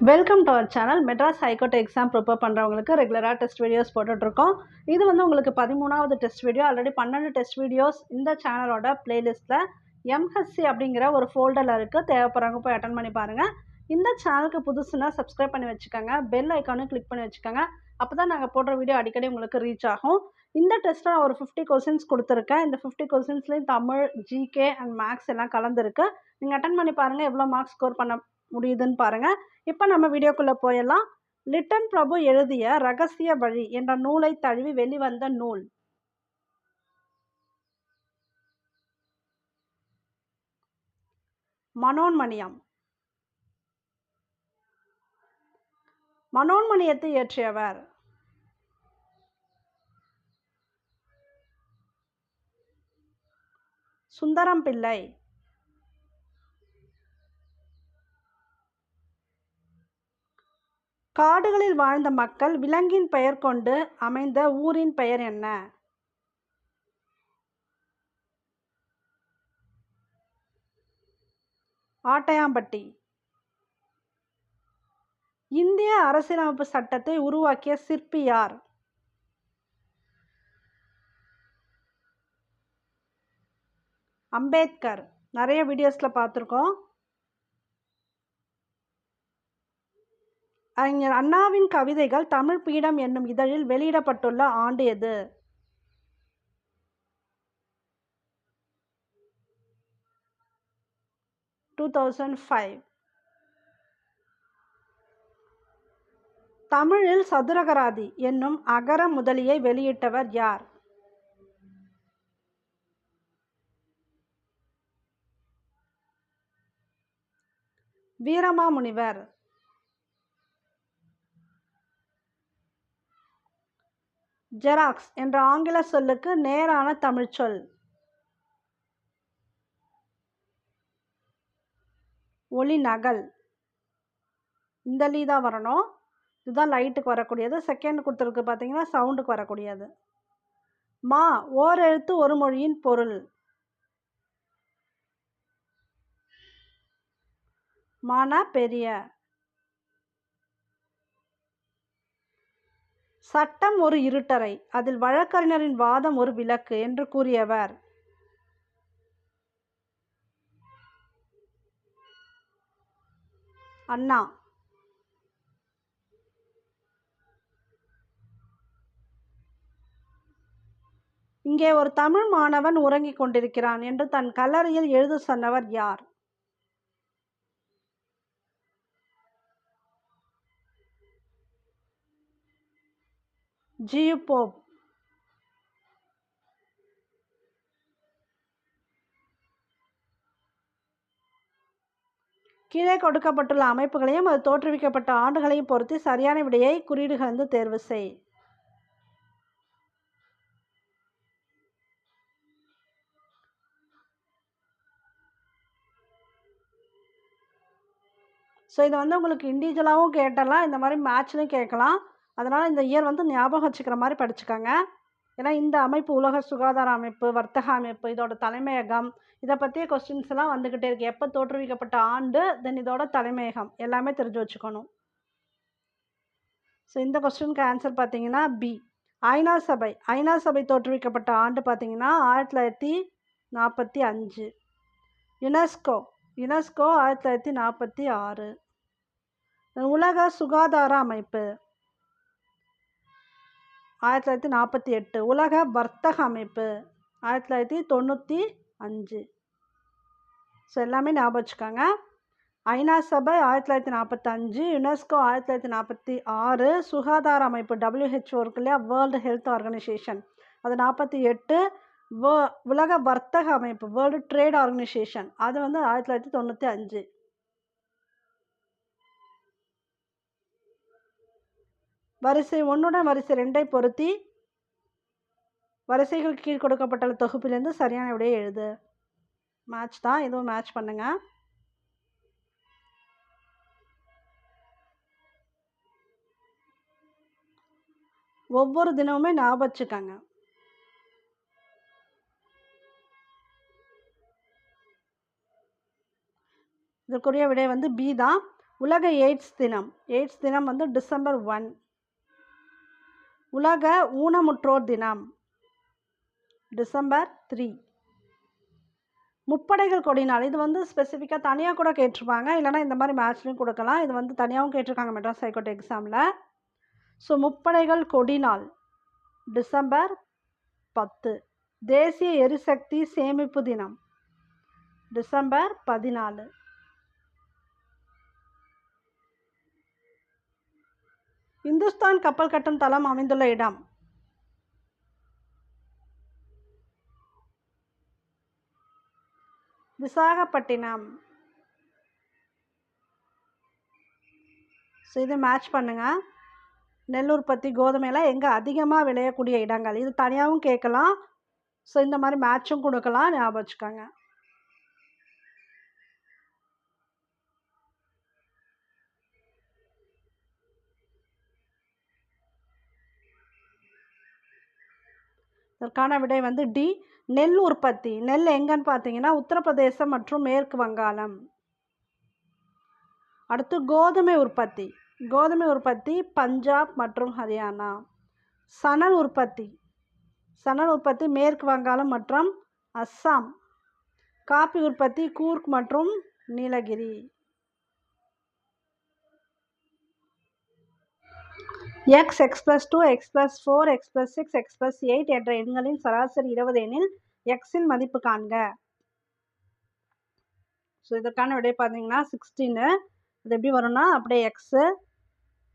Welcome to our channel Madras high court exam prepare பண்ணுறவங்களுக்கு ரெகுலராக test videos போட்டுட்ருக்கோம் இது வந்து உங்களுக்கு பதிமூணாவது டெஸ்ட் வீடியோ ஆல்ரெடி பன்னெண்டு டெஸ்ட் வீடியோஸ் இந்த சேனலோட பிளேலிஸ்ட்டில் எம்ஹெச்சி அப்படிங்கிற ஒரு ஃபோல்டரில் இருக்குது தேவைப்படுறவங்க போய் அட்டன் பண்ணி பாருங்கள் இந்த சேனலுக்கு புதுசுனா சப்ஸ்கிரைப் பண்ணி வச்சுக்கோங்க. பெல் ஐக்கானும் கிளிக் பண்ணி வச்சுக்கோங்க. அப்போ தான் நாங்கள் போடுற வீடியோ அடிக்கடி உங்களுக்கு ரீச் ஆகும். இந்த டெஸ்ட்டில் ஒரு ஃபிஃப்டி கொஸ்டின்ஸ் கொடுத்துருக்கேன். இந்த ஃபிஃப்டி கொஸ்டின்ஸ்லேயும் தமிழ் ஜிகே அண்ட் மேக்ஸ் எல்லாம் கலந்துருக்கு. நீங்கள் அட்டன் பண்ணி பாருங்கள் எவ்வளோ மார்க்ஸ் ஸ்கோர் பண்ண முடியுதுன்னு பாருங்கள் இப்போ நம்ம வீடியோக்குள்ளே போயிடலாம். லிட்டன் பிரபு எழுதிய ரகசிய வழி என்ற நூலை தழுவி வெளிவந்த நூல். மனோன்மணியம். மனோன்மணியத்தை இயற்றியவர். சுந்தரம் பிள்ளை காடுகளில் வாழ்ந்த மக்கள் விலங்கின் பெயர் கொண்டு அமைந்த ஊரின் பெயர் என்ன? ஆட்டையாம்பட்டி. இந்திய அரசியலமைப்பு சட்டத்தை உருவாக்கிய சிற்பி யார்? அம்பேத்கர். நிறைய வீடியோஸில் பார்த்துருக்கோம். அறிஞர் அண்ணாவின் கவிதைகள் தமிழ் பீடம் என்னும் இதழில் வெளியிடப்பட்டுள்ள ஆண்டு எது? டூ தௌசண்ட் ஃபைவ் தமிழில் சதுரகராதி என்னும் அகர முதலியை வெளியிட்டவர் யார்? வீரமாமுனிவர். ஜெராக்ஸ் என்ற ஆங்கில சொல்லுக்கு நேரான தமிழ்ச்சொல் ஒளி நகல். இந்த லீ தான் வரணும். இதுதான் லைட்டுக்கு வரக்கூடியது. செகண்ட் கொடுத்துருக்கு பார்த்தீங்கன்னா சவுண்டுக்கு வரக்கூடியது. மா ஓர் எழுத்து ஒரு மொழியின் பொருள். மானா பெரிய. சட்டம் ஒரு இருட்டறை அதில் வழக்கறிஞரின் வாதம் ஒரு விளக்கு என்று கூறியவர். அண்ணா. இங்கே ஒரு தமிழ் மாணவன் உறங்கிக் கொண்டிருக்கிறான் என்று தன் கல்லறையில் எழுத சொன்னவர் யார்? ஜியு போப் கீழே கொடுக்கப்பட்டுள்ள அமைப்புகளையும் அது தோற்றுவிக்கப்பட்ட ஆண்டுகளையும் பொறுத்து சரியான விடையை குறியீடுகளந்து தேர்வு செய். ஸோ இதை வந்து உங்களுக்கு இண்டிவிஜுவலாகவும் கேட்டலாம் இந்த மாதிரி மேட்ச்லையும் கேட்கலாம். அதனால் இந்த இயர் வந்து ஞாபகம் வச்சுக்கிற மாதிரி படிச்சுக்கோங்க. ஏன்னா இந்த அமைப்பு உலக சுகாதார அமைப்பு வர்த்தக அமைப்பு இதோட தலைமையகம் இதை பற்றிய கொஸ்டின்ஸ் எல்லாம் வந்துக்கிட்டே இருக்குது எப்போ தோற்றுவிக்கப்பட்ட ஆண்டு தென் இதோட தலைமையகம். எல்லாமே தெரிஞ்சு வச்சுக்கணும். ஸோ இந்த கொஸ்டினுக்கு ஆன்சர் பார்த்தீங்கன்னா பி ஐநா சபை. ஐநா சபை தோற்றுவிக்கப்பட்ட ஆண்டு பார்த்தீங்கன்னா ஆயிரத்தி தொள்ளாயிரத்தி நாற்பத்தி அஞ்சு. யுனெஸ்கோ யுனெஸ்கோ ஆயிரத்தி தொள்ளாயிரத்தி நாற்பத்தி ஆறு. உலக சுகாதார அமைப்பு. ஆயிரத்தி தொள்ளாயிரத்தி நாற்பத்தி எட்டு உலக வர்த்தக அமைப்பு ஆயிரத்தி தொள்ளாயிரத்தி தொண்ணூற்றி அஞ்சு. ஸோ எல்லாமே ஞாபகம் வச்சுக்கோங்க. ஐநா சபை ஆயிரத்தி தொள்ளாயிரத்தி நாற்பத்தஞ்சு யுனெஸ்கோ ஆயிரத்தி தொள்ளாயிரத்தி நாற்பத்தி ஆறு சுகாதார அமைப்பு டபிள்யூஹெச்ஓ இருக்கு இல்லையா? வேர்ல்டு ஹெல்த் ஆர்கனைசேஷன் அது நாற்பத்தி எட்டு வே உலக வர்த்தக அமைப்பு வேர்ல்டு ட்ரேட் ஆர்கனைசேஷன் அது வந்து ஆயிரத்தி தொள்ளாயிரத்தி தொண்ணூற்றி அஞ்சு. வரிசை ஒன்றுடன் வரிசை ரெண்டை பொருத்தி வரிசைகள் கீழ் கொடுக்கப்பட்டுள்ள தொகுப்பிலேருந்து சரியான விடையை எழுது. மேட்ச் தான். இதுவும் மேட்ச் பண்ணுங்கள் ஒவ்வொரு தினமுமே ஞாபகம் வச்சுக்கோங்க. இதற்குரிய விடை வந்து பி தான். உலக எய்ட்ஸ் தினம். எய்ட்ஸ் தினம் வந்து டிசம்பர் ஒன். உலக ஊனமுற்றோர் தினம் டிசம்பர் த்ரீ முப்படைகள் கொடி நாள் இது வந்து ஸ்பெசிஃபிக்காக தனியாக கூட கேட்டிருப்பாங்க. இல்லைனா இந்த மாதிரி மேட்ச்லையும் கொடுக்கலாம். இது வந்து தனியாகவும் கேட்டிருக்காங்க மெட்ராஸ் ஹைகோர்ட் எக்ஸாமில் ஸோ முப்படைகள் கொடி நாள் டிசம்பர் பத்து. தேசிய எரிசக்தி சேமிப்பு தினம் டிசம்பர் பதினாலு. இந்துஸ்தான் கப்பல் கட்டும் தளம் அமைந்துள்ள இடம். விசாகப்பட்டினம். ஸோ இது மேட்ச் பண்ணுங்கள் நெல் உற்பத்தி கோதுமையெல்லாம் எங்கே அதிகமாக விளையக்கூடிய இடங்கள்? இது தனியாகவும் கேட்கலாம். ஸோ இந்த மாதிரி மேட்சும் கொடுக்கலாம். ஞாபகம் வச்சுக்கோங்க. இதற்கான விடை வந்து டி நெல் உற்பத்தி. நெல் எங்கன்னு பார்த்தீங்கன்னா உத்தரப்பிரதேசம் மற்றும் மேற்கு வங்காளம். அடுத்து கோதுமை உற்பத்தி. கோதுமை உற்பத்தி பஞ்சாப் மற்றும் ஹரியானா. சணல் உற்பத்தி. சணல் உற்பத்தி மேற்கு வங்காளம் மற்றும் அஸ்ஸாம். காப்பி உற்பத்தி கூர்க் மற்றும் Nilgiri. X x plus two x plus four x plus six x plus eight என்ற எண்களின் சராசரி இருபது எனில் எக்ஸின் மதிப்பு காண்க. ஸோ இதற்கான விடை பார்த்தீங்கன்னா சிக்ஸ்டீனு இது எப்படி வரும்னா அப்படியே எக்ஸு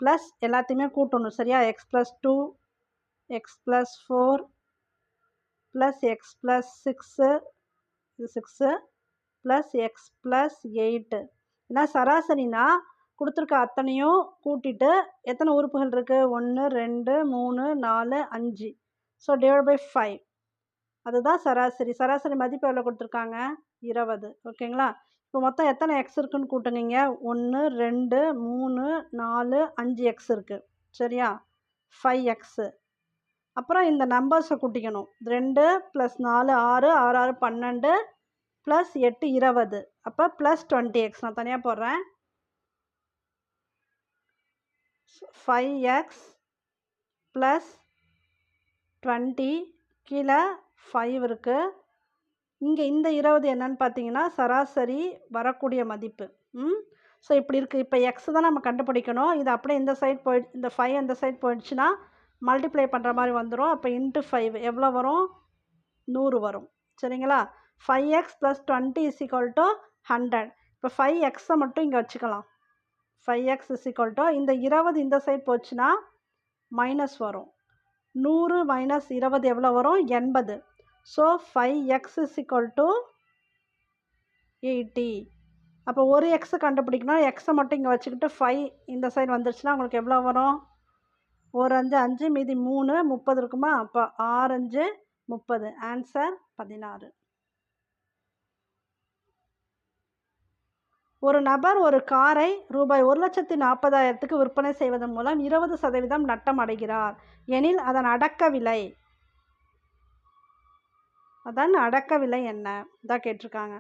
ப்ளஸ் எல்லாத்தையுமே கூட்டணும். சரியா? X plus two x plus four plus x plus six இது six plus x plus eight ஏன்னா சராசரினா கொடுத்துருக்க அத்தனையும் கூட்டிட்டு எத்தனை உறுப்புகள் இருக்குது ஒன்று ரெண்டு மூணு நாலு அஞ்சு. ஸோ டிவைட் பை ஃபைவ் அதுதான் சராசரி. சராசரி மதிப்பு எவ்வளோ கொடுத்துருக்காங்க? இருபது. ஓகேங்களா? இப்போ மொத்தம் எத்தனை எக்ஸ் இருக்குன்னு கூட்டுங்க ஒன்று ரெண்டு மூணு நாலு அஞ்சு எக்ஸ் இருக்குது சரியா? ஃபைவ் எக்ஸு அப்புறம் இந்த நம்பர்ஸை கூட்டிக்கணும். ரெண்டு ப்ளஸ் நாலு ஆறு ஆறு ஆறு பன்னெண்டு ப்ளஸ் எட்டு இருபது. அப்போ ப்ளஸ் டுவெண்ட்டி எக்ஸ் நான் தனியாக போடுறேன். ஃபைவ் எக்ஸ் ப்ளஸ் டுவெண்ட்டி கீழே ஃபைவ் இருக்குது இங்கே இந்த இருபது என்னன்னு பார்த்தீங்கன்னா சராசரி வரக்கூடிய மதிப்பு. ம்? ஸோ இப்படி இருக்குது இப்போ எக்ஸ் தான் நம்ம கண்டுபிடிக்கணும். இது அப்படியே இந்த சைட் போய் இந்த ஃபைவ் அந்த சைட் போயிடுச்சுன்னா மல்டிப்ளை பண்ணுற மாதிரி வந்துடும் அப்போ இன்ட்டு ஃபைவ் எவ்வளோ வரும்? நூறு வரும். சரிங்களா? Five x plus twenty is equal to hundred இப்போ ஃபைவ் எக்ஸை மட்டும் இங்கே வச்சுக்கலாம். Five x is equal to இந்த இருபது இந்த சைட் போச்சுன்னா மைனஸ் வரும். நூறு மைனஸ் இருபது எவ்வளோ வரும்? எண்பது. So five x is equal to eighty அப்போ ஒரு எக்ஸை கண்டுபிடிக்கணும். எக்ஸை மட்டும் இங்கே வச்சுக்கிட்டு ஃபைவ் இந்த சைடு வந்துருச்சுன்னா உங்களுக்கு எவ்வளோ வரும்? ஒரு அஞ்சு அஞ்சு மீதி மூணு முப்பது இருக்குமா? அப்போ ஆறஞ்சு முப்பது. ஆன்சர் பதினாறு. ஒரு நபர் ஒரு காரை ரூபாய் ஒரு லட்சத்தி நாற்பதாயிரத்துக்கு விற்பனை செய்வதன் மூலம் இருபது சதவீதம் நட்டம் அடைகிறார். எனில் அதன் அடக்க விலை அதன் அடக்க விலை என்ன? இதான் கேட்டிருக்காங்க.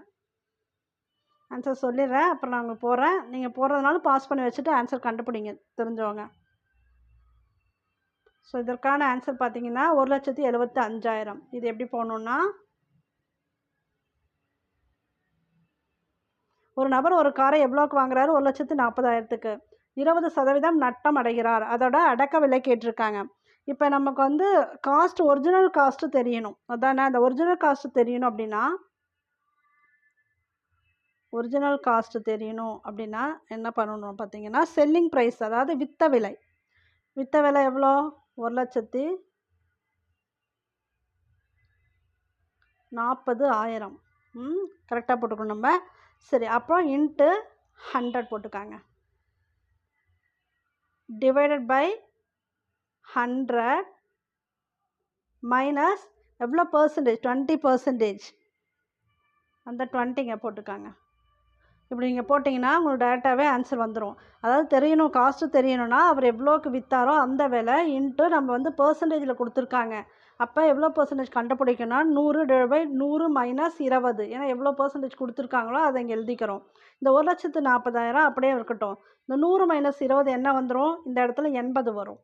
ஆன்சர் சொல்லிடுறேன். அப்புறம் நான் உங்களுக்கு போகிறேன் நீங்கள் போகிறதுனால பாஸ் பண்ணி வச்சுட்டு ஆன்சர் கண்டுபிடிங்க. தெரிஞ்சவங்க. ஸோ இதற்கான ஆன்சர் பார்த்தீங்கன்னா ஒரு லட்சத்தி எழுபத்தி அஞ்சாயிரம். இது எப்படி போகணுன்னா ஒரு நபர் ஒரு காரை எவ்வளோக்கு வாங்குறாரு? ஒரு லட்சத்து நாற்பதாயிரத்துக்கு. இருபது சதவீதம் நட்டம் அடைகிறார். அதோட அடக்க விலை கேட்டிருக்காங்க. இப்போ நமக்கு வந்து காஸ்ட் ஒரிஜினல் காஸ்ட்டு தெரியணும். அதானே? அந்த ஒரிஜினல் காஸ்ட்டு தெரியணும் அப்படின்னா ஒரிஜினல் காஸ்ட்டு தெரியணும் அப்படின்னா என்ன பண்ணணும் பார்த்தீங்கன்னா செல்லிங் ப்ரைஸ் அதாவது வித்த விலை. வித்த விலை எவ்வளோ? ஒரு லட்சத்தி நாற்பது ஆயிரம். ம் கரெக்டாக போட்டுக்கணும் நம்ம. சரி அப்புறம் இன்ட்டு ஹண்ட்ரட் போட்டுக்காங்க. டிவைடட் பை ஹண்ட்ரட் மைனஸ் எவ்வளோ பர்சன்டேஜ் டுவெண்ட்டி பர்சன்டேஜ் அந்த டுவெண்ட்டிங்க போட்டுக்காங்க. இப்படி நீங்கள் போட்டிங்கன்னா உங்களுக்கு டேரெக்டாகவே ஆன்சர் வந்துடும் அதாவது தெரியணும் காஸ்ட்டு தெரியணும்னா அவர் எவ்வளோக்கு விற்றாரோ அந்த விலை இன்ட்டு நம்ம வந்து பர்சன்டேஜில் கொடுத்துருக்காங்க. அப்போ எவ்வளோ பர்சன்டேஜ் கண்டுபிடிக்கணும்னா நூறு பை நூறு மைனஸ் இருபது. ஏன்னா எவ்வளோ பர்சன்டேஜ் கொடுத்துருக்காங்களோ அதை இங்கே எழுதிக்கிறோம். இந்த ஒரு லட்சத்து நாற்பதாயிரம் அப்படியே இருக்கட்டும். இந்த நூறு மைனஸ் இருபது என்ன வந்துடும் இந்த இடத்துல எண்பது வரும்.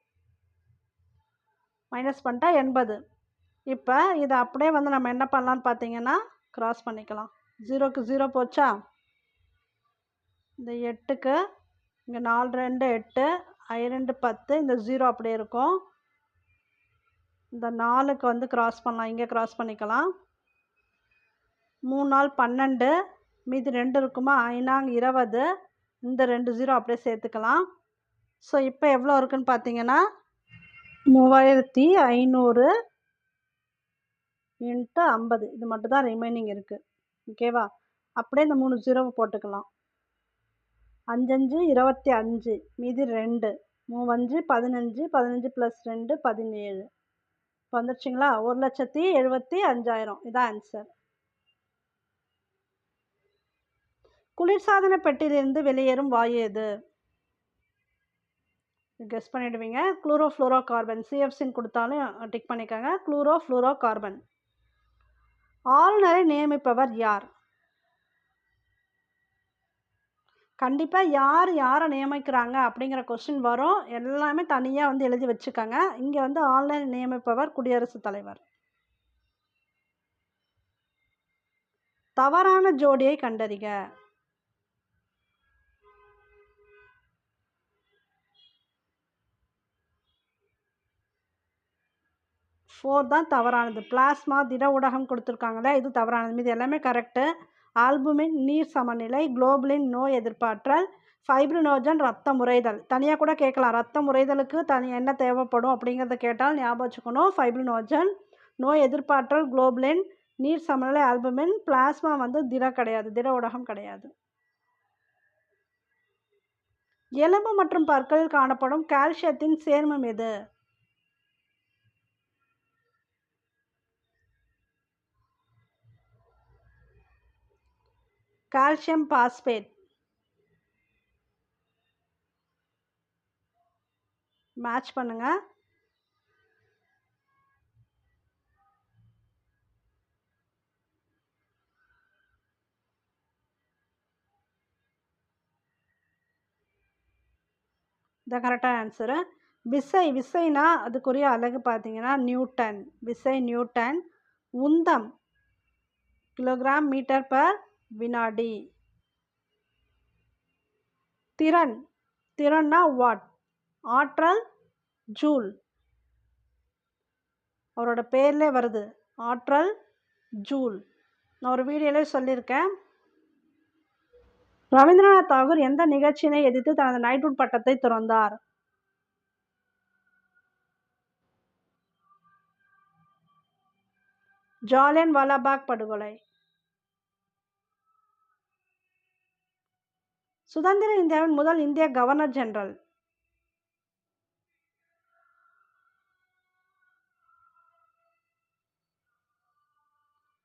மைனஸ் பண்ணிட்டா எண்பது. இப்போ இதை அப்படியே வந்து நம்ம என்ன பண்ணலான்னு பார்த்தீங்கன்னா கிராஸ் பண்ணிக்கலாம். ஜீரோக்கு ஜீரோ போச்சா? இந்த எட்டுக்கு இங்கே நாலு ரெண்டு எட்டு ஐ ரெண்டு பத்து இந்த ஜீரோ அப்படியே இருக்கும். இந்த நாலுக்கு வந்து கிராஸ் பண்ணலாம். இங்கே கிராஸ் பண்ணிக்கலாம். மூணு நாள் பன்னெண்டு மீதி ரெண்டு இருக்குமா? ஐநாங்க இருபது இந்த ரெண்டு ஜீரோ அப்படியே சேர்த்துக்கலாம். ஸோ இப்போ எவ்வளோ இருக்குன்னு பார்த்தீங்கன்னா மூவாயிரத்தி ஐநூறு இன்ட்டு ஐம்பது. இது மட்டும் தான் ரிமைனிங் இருக்குது ஓகேவா அப்படியே இந்த மூணு ஜீரோவை போட்டுக்கலாம். அஞ்சஞ்சு இருபத்தி அஞ்சு மீதி ரெண்டு. மூவஞ்சு பதினஞ்சு பதினஞ்சு ப்ளஸ் ரெண்டு பதினேழு. வந்துருச்சுங்களா? ஒரு லட்சத்தி எழுபத்தி அஞ்சாயிரம். இதான் ஆன்சர் குளிர்சாதன பெட்டியிலிருந்து வெளியேறும் வாயு எது? கெஸ் பண்ணிடுவீங்க. குளூரோ ஃப்ளூரோ கார்பன் சிஎஃப்சின்னு கொடுத்தாலும் டிக் பண்ணிக்கோங்க. குளூரோ ஃப்ளூரோ கார்பன் ஆளுநரை நியமிப்பவர் யார்? கண்டிப்பாக யார் யாரை நியமிக்கிறாங்க அப்படிங்கிற கொஸ்டின் வரும். எல்லாமே தனியாக வந்து எழுதி வச்சுக்கோங்க. இங்கே வந்து ஆன்லைன் நியமிப்பவர் குடியரசுத் தலைவர். தவறான ஜோடியை கண்டறிக. ஃபோர் தான் தவறானது. பிளாஸ்மா திட ஊடகம் கொடுத்துருக்காங்களே இது தவறானது. மீது எல்லாமே கரெக்டு ஆல்புமின் நீர் சமநிலை குளோபலின் நோய் எதிர்ப்பாற்றல் ஃபைப்ரினோஜன் ரத்தம் உறைதல் தனியாக கூட கேட்கலாம். ரத்தம் உறைதலுக்கு தனி என்ன தேவைப்படும் அப்படிங்கிறத கேட்டால் ஞாபகம் வச்சுக்கணும். ஃபைப்ரினோஜன் நோய் எதிர்ப்பாற்றல் குளோபலின் நீர் சமநிலை ஆல்புமின் பிளாஸ்மா வந்து திட கிடையாது. திட ஊடகம் கிடையாது. எலும்பு மற்றும் பற்களில் காணப்படும் கால்சியத்தின் சேர்மம் எது? Calcium phosphate. மேட்ச் பண்ணுங்க. இந்த கரெக்டான ஆன்சரு விசை விசைனா அதுக்குரிய அழகு பார்த்தீங்கன்னா நியூட்டன். விசை நியூட்டன். உந்தம். கிலோகிராம் மீட்டர் பர் வினாடி. திறன். திறன்னா வாட் ஆற்றல் ஜூல் அவரோட பேர்லே வருது. ஆற்றல் ஜூல் நான் ஒரு வீடியோலே சொல்லியிருக்கேன். ரவீந்திரநாத் தாகூர் எந்த நிகழ்ச்சியினை எதிர்த்து தனது நைட்வுட் பட்டத்தை துறந்தார்? ஜாலியன் வாலாபாக் படுகொலை. சுதந்திர இந்தியாவின் முதல் இந்திய கவர்னர் ஜெனரல்.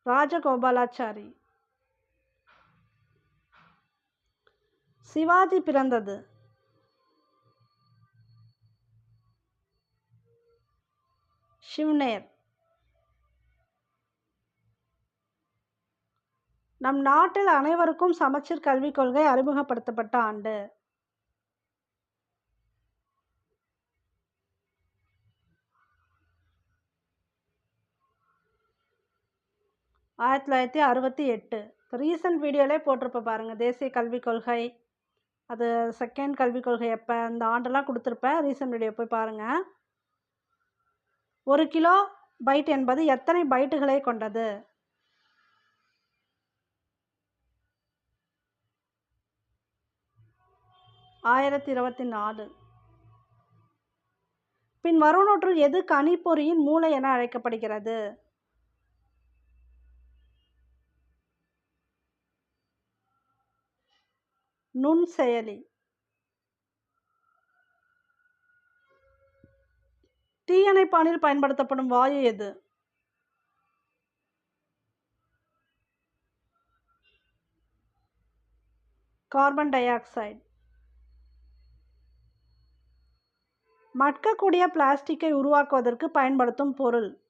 ராஜகோபாலாச்சாரி. சிவாஜி பிறந்தது. ஷிவ்னேர் நம் நாட்டில் அனைவருக்கும் சமச்சீர் கல்விக் கொள்கை அறிமுகப்படுத்தப்பட்ட ஆண்டு. ஆயிரத்தி தொள்ளாயிரத்தி அறுபத்தி எட்டு. ரீசன்ட் வீடியோலே போட்டிருப்ப பாருங்கள் தேசிய கல்விக் கொள்கை. அது செகண்ட் கல்விக் கொள்கை எப்போ அந்த ஆண்டெல்லாம் கொடுத்துருப்பேன் ரீசன்ட் வீடியோ போய் பாருங்கள் ஒரு கிலோ பைட் என்பது எத்தனை பைட்டுகளை கொண்டது? ஆயிரத்தி இருபத்தி நாலு பின் வருவனொற்றில் எது கணிப்பொறியின் மூளை என அழைக்கப்படுகிறது? நுண் செயலி தீயணைப்பானில் பயன்படுத்தப்படும் வாயு எது? கார்பன் டை ஆக்சைடு மட்கக்கூடிய பிளாஸ்டிக்கை உருவாக்குவதற்கு பயன்படுத்தும் பொருள்.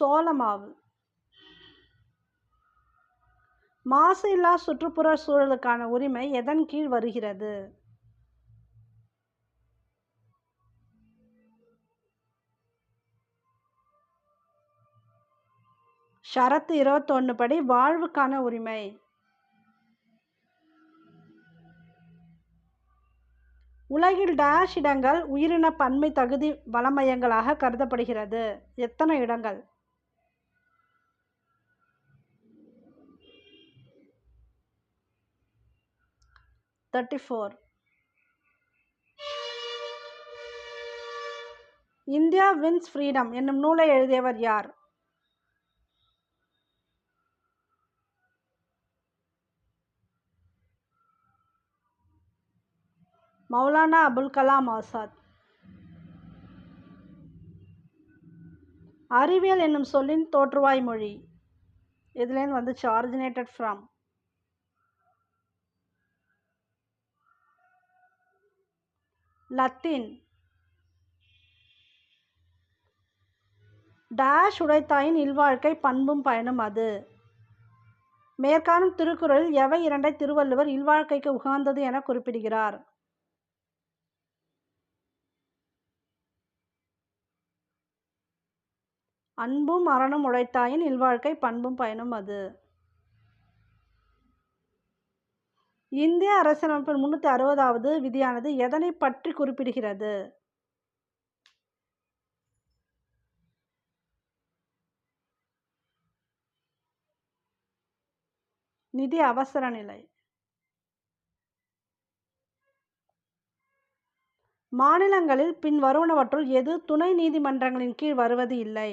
சோளமாவு. மாசு இல்லா சுற்றுப்புற சூழலுக்கான உரிமை எதன் கீழ் வருகிறது? ஷரத் இருபத்தொன்று படி வாழ்வுக்கான உரிமை. உலகில் டேஷ் இடங்கள் உயிரின பன்மை தகுதி வளமையங்களாக கருதப்படுகிறது. எத்தனை இடங்கள்? Thirty four India wins freedom என்னும் நூலை எழுதியவர் யார்? மௌலானா அபுல் கலாம் ஆசாத். அறிவியல் என்னும் சொல்லின் தோற்றுவாய் மொழி. இதுலேருந்து வந்துச்சு ஆரிஜினேட்டட் ஃப்ரம் லத்தீன். டேஷ் உடைத்தாயின் இல்வாழ்க்கை பண்பும் பயனும் அது. மேற்காணும் திருக்குறளில் எவை இரண்டை திருவள்ளுவர் இல்வாழ்க்கைக்கு உகந்தது என குறிப்பிடுகிறார். அன்பும் அறனும் உடைத்தாயின் இல்வாழ்க்கை பண்பும் பயனும் அது. இந்திய அரசியலமைப்பின் முன்னூற்றி அறுபதாவது விதியானது எதனை பற்றி குறிப்பிடுகிறது? நிதி அவசர நிலை. மாநிலங்களில் பின் வருவனவற்றுள் எது துணை நீதிமன்றங்களின் கீழ் வருவது இல்லை?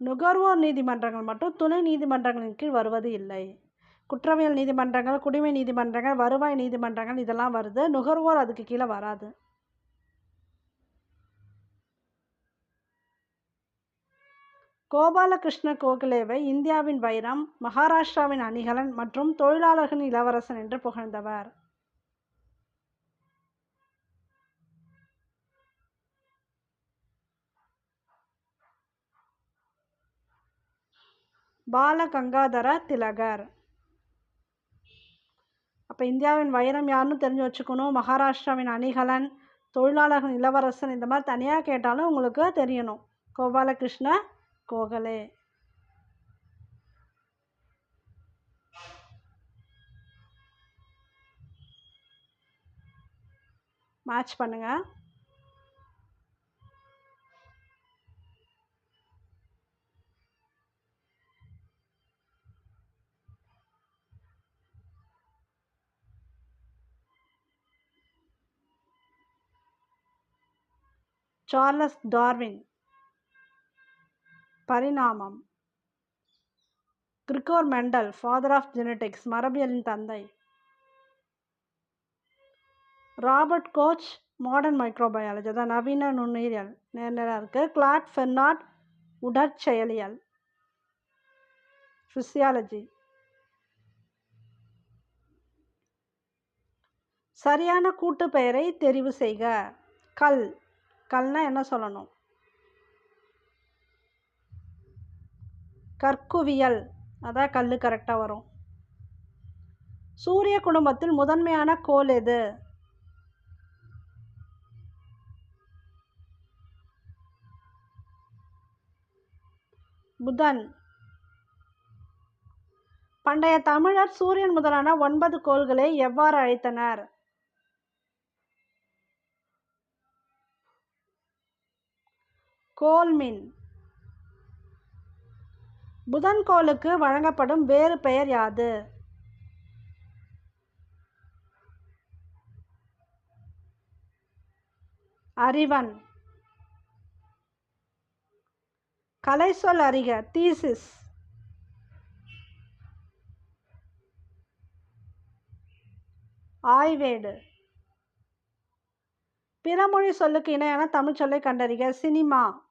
நுகர்வோர் நீதிமன்றங்கள் மற்றும் துணை நீதிமன்றங்களின் கீழ் வருவது இல்லை. குற்றவியல் நீதிமன்றங்கள் குடிமை நீதிமன்றங்கள் வருவாய் நீதிமன்றங்கள் இதெல்லாம் வருது. நுகர்வோர் அதுக்கு கீழே வராது. கோபாலகிருஷ்ண கோகலேவை இந்தியாவின் வைரம் மகாராஷ்டிராவின் அணிகலன் மற்றும் தொழிலாளர்களின் இளவரசன் என்று புகழ்ந்தவர். பாலகங்காதர திலகர். அப்போ இந்தியாவின் வைரம் யாருன்னு தெரிஞ்சு வச்சுக்கணும். மகாராஷ்டிராவின் அணிகலன் தொழிலாளர்கள் இளவரசன் இந்த மாதிரி தனியாக கேட்டாலும் உங்களுக்கு தெரியணும். கோபாலகிருஷ்ண கோகலே. மேட்ச் பண்ணுங்கள் சார்லஸ் டார்வின் பரிணாமம். Gregor Mendel father of genetics மரபியலின் தந்தை. ராபர்ட் கோச் மாடர்ன் மைக்ரோபயாலஜி அதான் நவீன நுண்ணுயிரியல். நேர் இருக்குது கிளாட் ஃபெர்னாட் உடற்செயலியல். ஃபிசியாலஜி சரியான கூட்டு பெயரை தெரிவு செய்க. கல். கல்னா என்ன சொல்லணும்? கற்குவியல். அதான் கல் கரெக்டாக வரும். சூரிய குடும்பத்தில் முதன்மையான கோல் எது? புதன். பண்டைய தமிழர் சூரியன் முதலான ஒன்பது கோள்களை எவ்வாறு அழைத்தனர்? கோல்மின். புதன் கோளுக்கு வழங்கப்படும் வேறு பெயர் யாது? அறிவன். கலை சொல் அறிக தீசிஸ். ஆய்வேடு. பிறமொழி சொல்லுக்கு இணையான தமிழ் சொல்லை கண்டறிக சினிமா.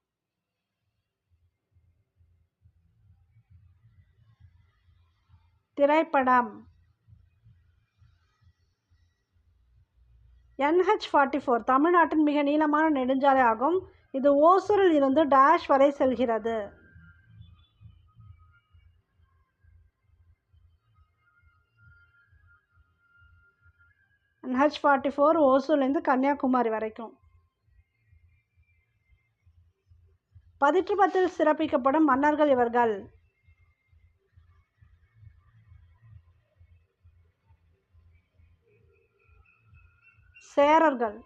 திரைப்படம். என்ஹெச் ஃபார்ட்டி ஃபோர் தமிழ்நாட்டின் மிக நீளமான நெடுஞ்சாலை ஆகும். இது ஓசூரில் இருந்து டேஷ் வரை செல்கிறது. என்ஹெச் ஃபார்ட்டி ஃபோர் ஓசூர்லேருந்து கன்னியாகுமரி வரைக்கும். பதிற்றுப்பத்தில் சிறப்பிக்கப்படும் மன்னர்கள் இவர்கள். சேரர்கள்.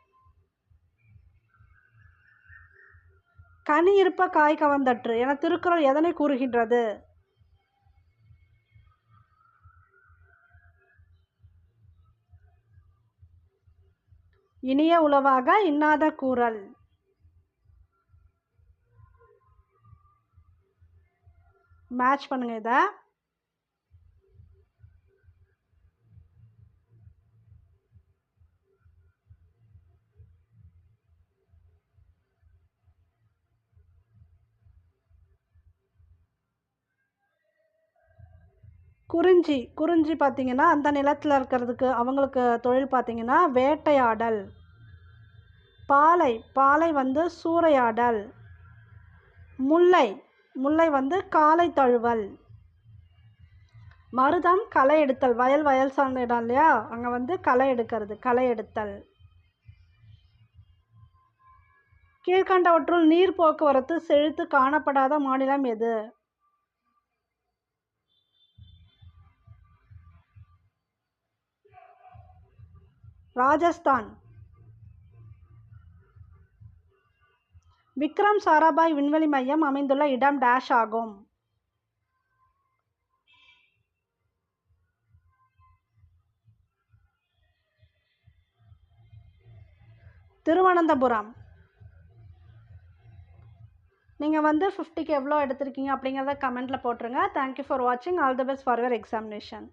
கனி இருப்ப காய் கவர்ந்தற்று என திருக்குறள் எதனை கூறுகின்றது? இனிய உளவாக இன்னாத கூறல். மேட்ச் பண்ணுங்க இதை. குறிஞ்சி குறிஞ்சி பார்த்தீங்கன்னா அந்த நிலத்தில் இருக்கிறதுக்கு அவங்களுக்கு தொழில் பார்த்தீங்கன்னா வேட்டையாடல். பாலை பாலை வந்து சூறையாடல். முல்லை முல்லை வந்து காலை தழுவல். மருதம் களை எடுத்தல். வயல் வயல் சார்ந்த இடம் இல்லையா? அங்கே வந்து களை எடுக்கிறது களை எடுத்தல். கீழ்கண்டவற்றுள் நீர் போக்குவரத்து செழித்து காணப்படாத மாநிலம் எது? ராஜஸ்தான். விக்ரம் சாராபாய் விண்வெளி மையம் அமைந்துள்ள இடம் டேஷ் ஆகும். திருவனந்தபுரம். நீங்கள் வந்து ஃபிஃப்டிக்கு எவ்வளோ எடுத்திருக்கீங்க அப்படிங்கிறத கமெண்ட்டில் போட்டுருங்க. தேங்க்யூ ஃபார் வாட்சிங் all the best for your examination